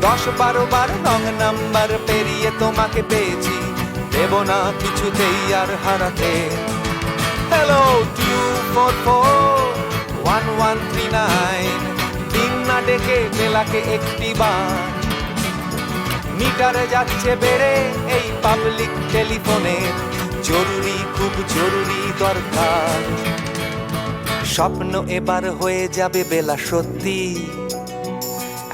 দশ বারো বার wrong number পেরিয়ে তোমাকে পেয়েছি। দেব না কিছুতেই আর হারাতে। Hello two four four one one three nine দিন না ডেকে বেলাকে একটি বার। মিটারে যাচ্ছে বেড়ে এই পাবলিক টেলিফোনে জরুরি, খুব জরুরি দরকার। স্বপ্ন এবার হয়ে যাবে বেলা সত্যি।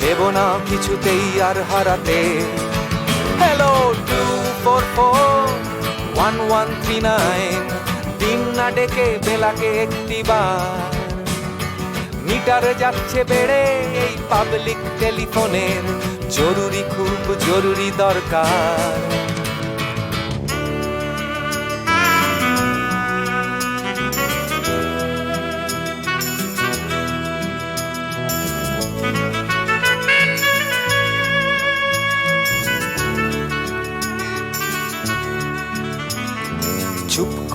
দেব না কিছুতেই আর হারাতে। Hello two four four one one three nine দিন না ডেকে বেলাকে একটি মিটার মিটারে যাচ্ছে বেড়ে এই পাবলিক টেলিফোনের জরুরি খুব জরুরি দরকার।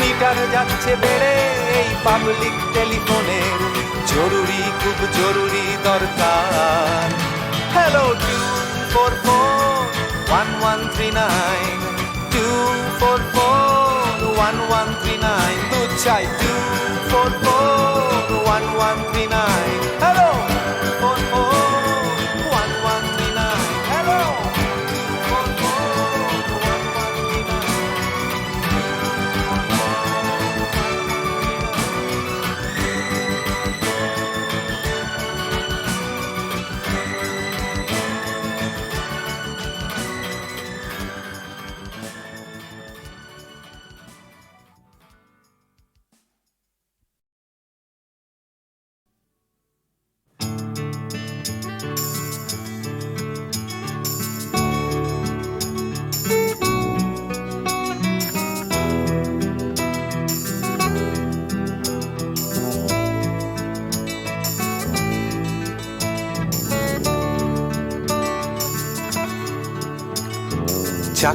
মিটার যাচ্ছে বেড়ে, এই পাবলিক টেলিফোনের জরুরি, খুব জরুরি দরকার। Hello two four four one one three nine two four four one one three nine দু চাই two four four one one three nine hello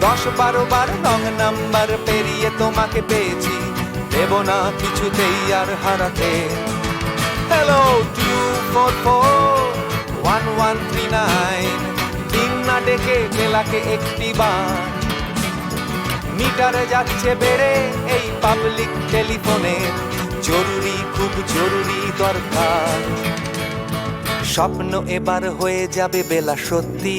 দশ বারো বার রং নাম্বার পেরিয়ে তোমাকে পেয়েছি। দেব না কিছুতেই আর হারাতে। Hello two four four one one three nine দিন না ডেকে বেলাকে একটি বার। মিটারে যাচ্ছে বেড়ে এই পাবলিক টেলিফোনে জরুরি, খুব জরুরি দরকার। স্বপ্ন এবার হয়ে যাবে বেলা সত্যি।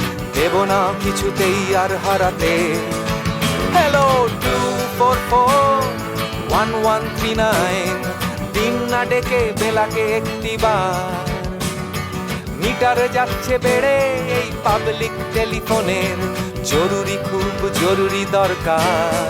দেব না কিছুতেই আর হারাতে। Hello two four four one one three nine দিন না ডেকে বেলাকে একটি মিটার মিটারে যাচ্ছে বেড়ে এই পাবলিক টেলিফোনের জরুরি খুব জরুরি দরকার।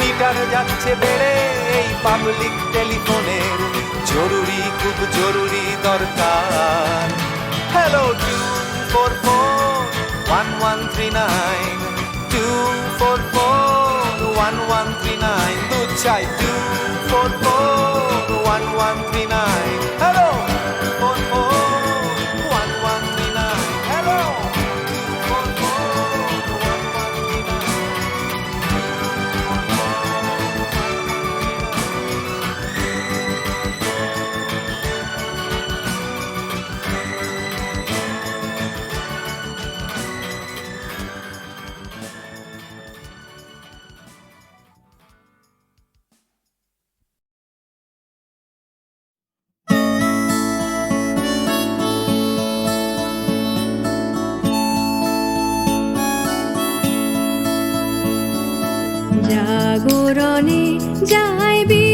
মিটার যাচ্ছে বেড়ে, এই পাবলিক টেলিফোনের জরুরি, খুব জরুরি দরকার। Hello two four four one one three nine two four four one one three nine দু চাই two four four one one three nine জাগরণে যাইবি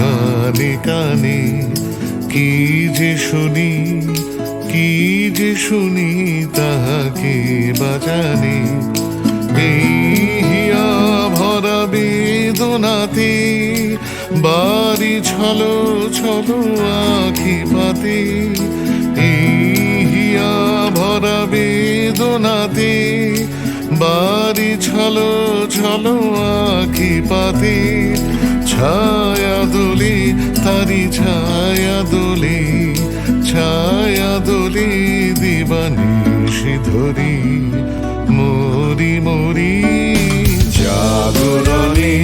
কানে কানে, কি যে শুনি, কি যে শুনি তাহাকে বাজানি। এই হিয়া ভরা বেদনাতে, বাড়ি ছলো ছলো আখি পাতে। এই হিয়া ভরা বেদনাতে, বাড়ি ছলো ছলো আখি পাতে। ছায়া দোলে তারি ছায়া দোলে ছায়া দোলে দিবানিশি ধরি মরি মরি জাগরণে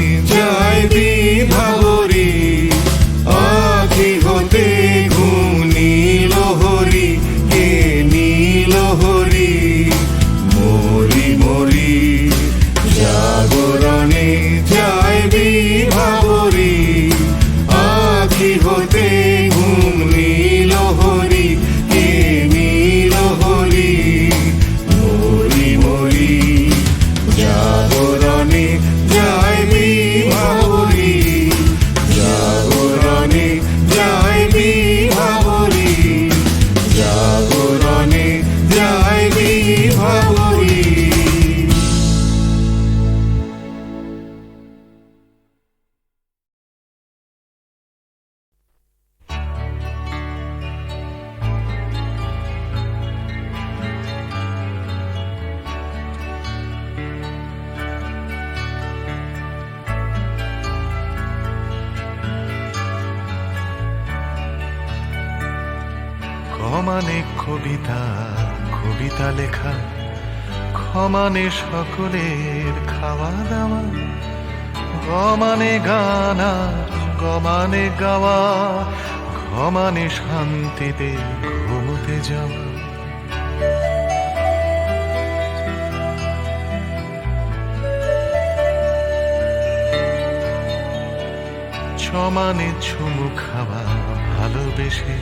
কবিতা কবিতা লেখা ক্ষমানে সকলের খাওয়া দাওয়া গমানে গানা গমানে গাওয়া ঘমানে শান্তিতে ঘুমোতে যাওয়া। ছমানে ছুমু খাওয়া, ভালোবেসে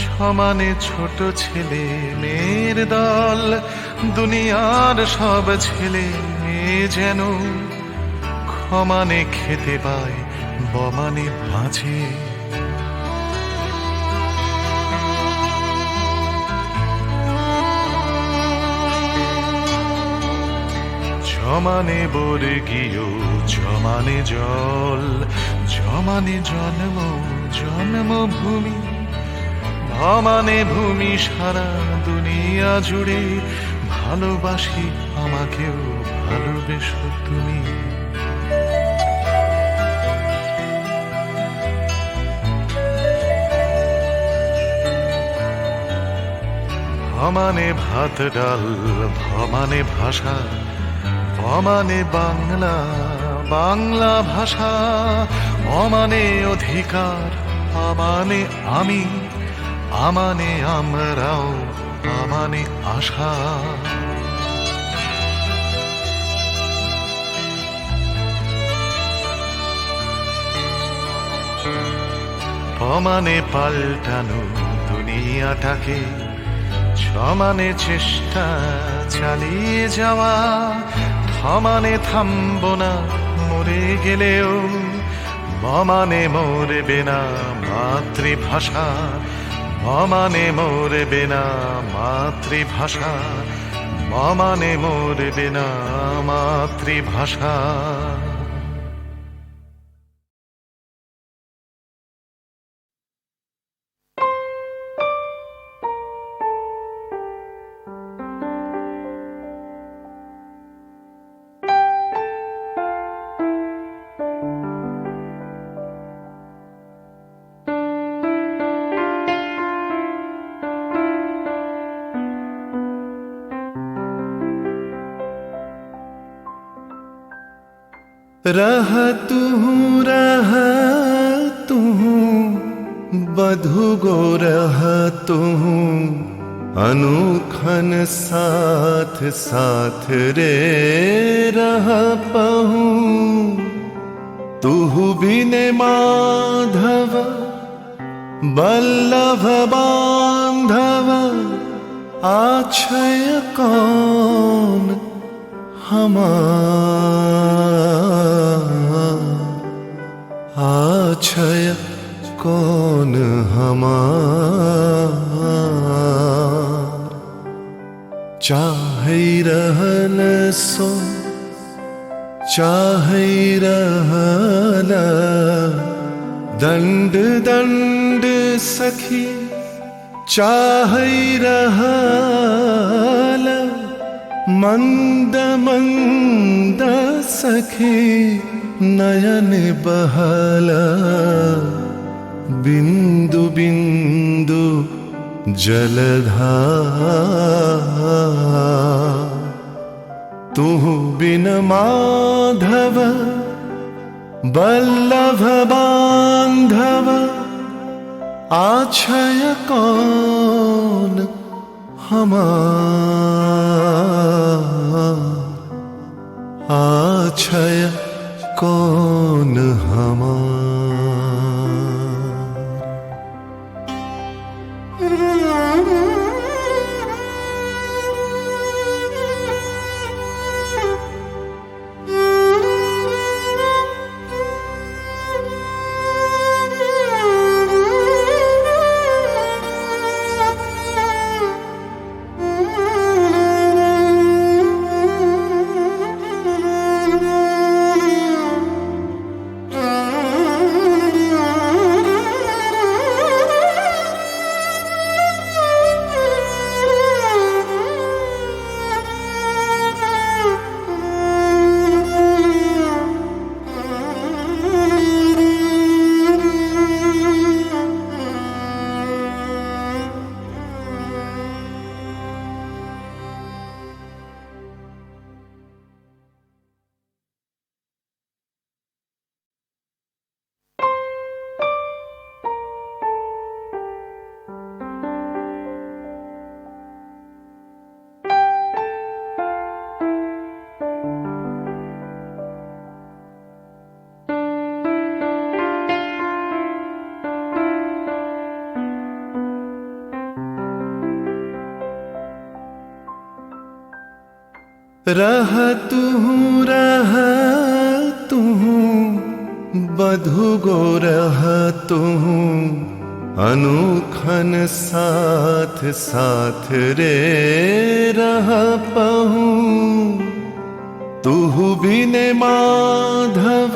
সমানে ছোট ছেলে, মেয়ের দল। দুনিয়ার সব ছেলে মেয়ে যেন ক্ষমানে খেতে পায়, বমানে বাঁচে জমানে বর্গীয় জমানে জল, জমানে জন্ম, জন্মভূমি। ভমানে ভূমি সারা দুনিয়া জুড়ে ভালোবাসি আমাকেও, ভালোবেসো তুমি। ভমানে ভাত ডাল ভমানে ভাষা ভমানে বাংলা বাংলা ভাষা অমানে অধিকার আমানে আমি। আমানে আমরাও আমানে আশা। সমানে পাল্টানো দুনিয়াটাকে, সমানে চেষ্টা চালিয়ে যাওয়া। থমানে থামব না, মরে গেলেও মমানে মরবে না মাতৃভাষা। মমানে মরবে না মাতৃভাষা মমানে মরবে না মাতৃভাষা। रह तू रह तू बधु गो रह तू अनुखन साथ साथ रे रह पहू तू बिने माधव बल्लभ बांधव आछय कौन हमार आछय कौन हमार? चाहे रहल सो चाहे रहल दंड दंड सखी चाहे रहल मन्द मन्द सखे नयन बहल। बिन्दु बिन्दु जलधा। जलधाुह बिन माधव बल्लभ बान्धव आच्छय कौन हमार आछय कौन हमार रह तू रह तू बधु गो रह तू अनुखन साथ साथ रे रह पहू तू बिने माधव,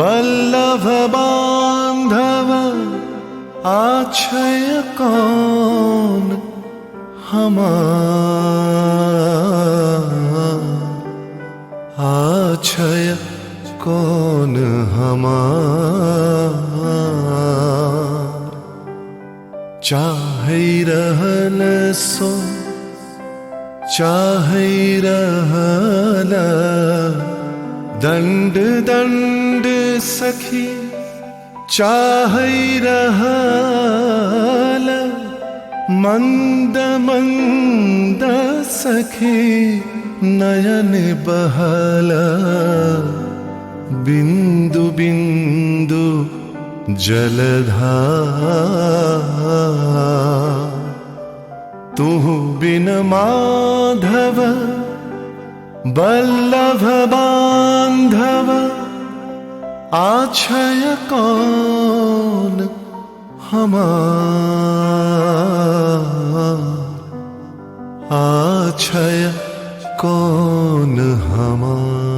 बल्लभ बांधव आछय कौन हमार? कौन चाहे सो चाहे दंड दंड सखी चाहे रहल मंद मंद सखी नयन बहल बिंदु बिंदु जलधार तू बिन माधव बल्लभ बांधव आछय कौन हमार आछय कौन हमार